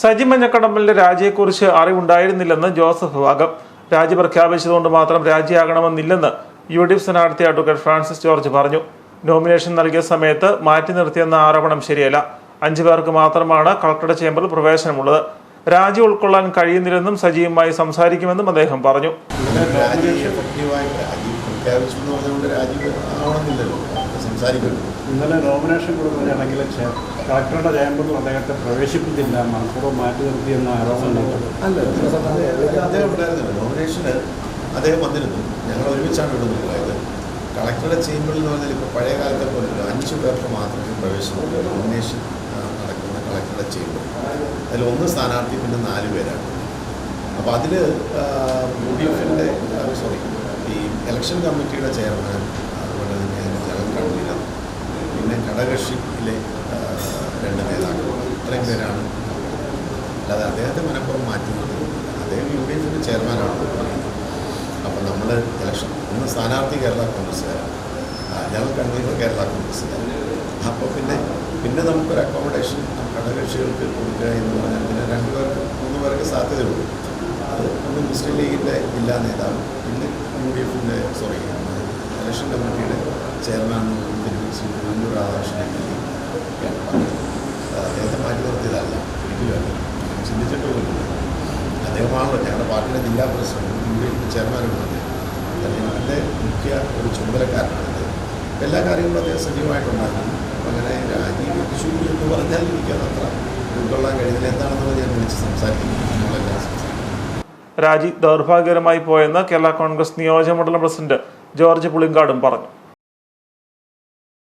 Saji മഞ്ഞക്കടമ്പലിന്റെ രാജിയെക്കുറിച്ച് അറിവുണ്ടായിരുന്നില്ലെന്ന് Joseph വാഗം രാജി പ്രഖ്യാപിച്ചതുകൊണ്ട് മാത്രം രാജിയാകണമെന്നില്ലെന്ന് യു ഡി എഫ് സ്ഥാനാർത്ഥി അഡ്വക്കേറ്റ് ഫ്രാൻസിസ് ജോർജ് പറഞ്ഞു. നോമിനേഷൻ നൽകിയ സമയത്ത് മാറ്റി നിർത്തിയെന്ന ആരോപണം ശരിയല്ല. അഞ്ചു പേർക്ക് മാത്രമാണ് കളക്ടറുടെ ചേംബറിൽ പ്രവേശനമുള്ളത്. രാജി ഉൾക്കൊള്ളാൻ കഴിയുന്നില്ലെന്നും സജിയുമായി സംസാരിക്കുമെന്നും അദ്ദേഹം പറഞ്ഞു. ഇന്നലെ നോമിനേഷൻ കൊടുക്കുകയാണെങ്കിൽ കളക്ടറുടെ ചേംബറിൽ അദ്ദേഹത്തെ പ്രവേശിപ്പിച്ചില്ല മനഃപൂർവം മാറ്റി നിർത്തിയെന്ന ആരോപണം അല്ല അദ്ദേഹം ഉണ്ടായിരുന്നില്ല. നോമിനേഷന് അദ്ദേഹം വന്നിരുന്നു. ഞങ്ങൾ ഒരുമിച്ചാണ് ഇവിടെ നിൽക്കുന്നത് കളക്ടറുടെ ചേംബറിൽ എന്ന് പറഞ്ഞാൽ ഇപ്പോൾ പഴയ കാലത്തെ പോലെയല്ല. അഞ്ച് പേർക്ക് മാത്രമേ പ്രവേശനമുള്ളൂ നോമിനേഷൻ നടക്കുന്ന കളക്ടറുടെ ചേംബർ അതിൽ ഒന്ന് സ്ഥാനാർത്ഥി പിന്നെ നാല് പേരാണ്. അപ്പോൾ അതിൽ യു ഡി എഫിന്റെ സോറി ഈ ഇലക്ഷൻ കമ്മിറ്റിയുടെ ചെയർമാൻ അതുപോലെ തന്നെ ജനറൽ കൺവീനർ പിന്നെ രണ്ട് ഇത്രയും പേരാണ്. അല്ലാതെ അദ്ദേഹത്തെ മനഃപ്പുറം മാറ്റുന്നത് അദ്ദേഹം യു ഡി എഫിന്റെ ചെയർമാനാണ് പറയുന്നത് അപ്പോൾ നമ്മൾ ഇലക്ഷൻ ഇന്ന് സ്ഥാനാർത്ഥി കേരള കോൺഗ്രസ്സുകാരാണ്. ഞങ്ങൾ കൺവീനർ കേരള കോൺഗ്രസ്സുകാരാണ്. അപ്പോൾ പിന്നെ പിന്നെ നമുക്കൊരു അക്കോമഡേഷൻ ഘടകകക്ഷികൾക്ക് കൊടുക്കുക എന്ന് പറഞ്ഞാൽ പിന്നെ രണ്ട് പേർക്ക് മൂന്ന് പേർക്ക് സാധ്യതയുള്ളൂ. അത് ഒന്ന് മുസ്ലിം ലീഗിന്റെ ജില്ലാ നേതാവ് പിന്നെ യു ഡി എഫിന്റെ സോറി ഇലക്ഷൻ കമ്മിറ്റിയുടെ ചെയർമാൻ തിരുവനന്തപുരം രാധാകൃഷ്ണൻ ചിന്തിച്ചിട്ടുമില്ല. അദ്ദേഹമാണല്ലോ ഞങ്ങളുടെ പാർട്ടിയുടെ ജില്ലാ പ്രസിഡന്റ് യു ഡി ചെയർമാനുമാണ് അദ്ദേഹം. തെരഞ്ഞെടുപ്പിന്റെ മുഖ്യ ഒരു ചുമതലക്കാരനാണ് അദ്ദേഹം. എല്ലാ കാര്യങ്ങളും അദ്ദേഹം സജീവമായിട്ടുണ്ടായിരുന്നു അങ്ങനെ അങ്ങനെ ഇഷ്യൂ എന്ന് പറഞ്ഞാൽ എനിക്കത് അത്ര ഉൾക്കൊള്ളാൻ കഴിയുന്നില്ല. എന്താണെന്നുള്ളത് ഞാൻ വിളിച്ച് സംസാരിക്കുന്നു രാജി ദൗർഭാഗ്യകരമായി പോയെന്ന് കേരള കോൺഗ്രസ് നിയോജക മണ്ഡലം പ്രസിഡന്റ് ജോർജ് പുളിങ്കാടും പറഞ്ഞു.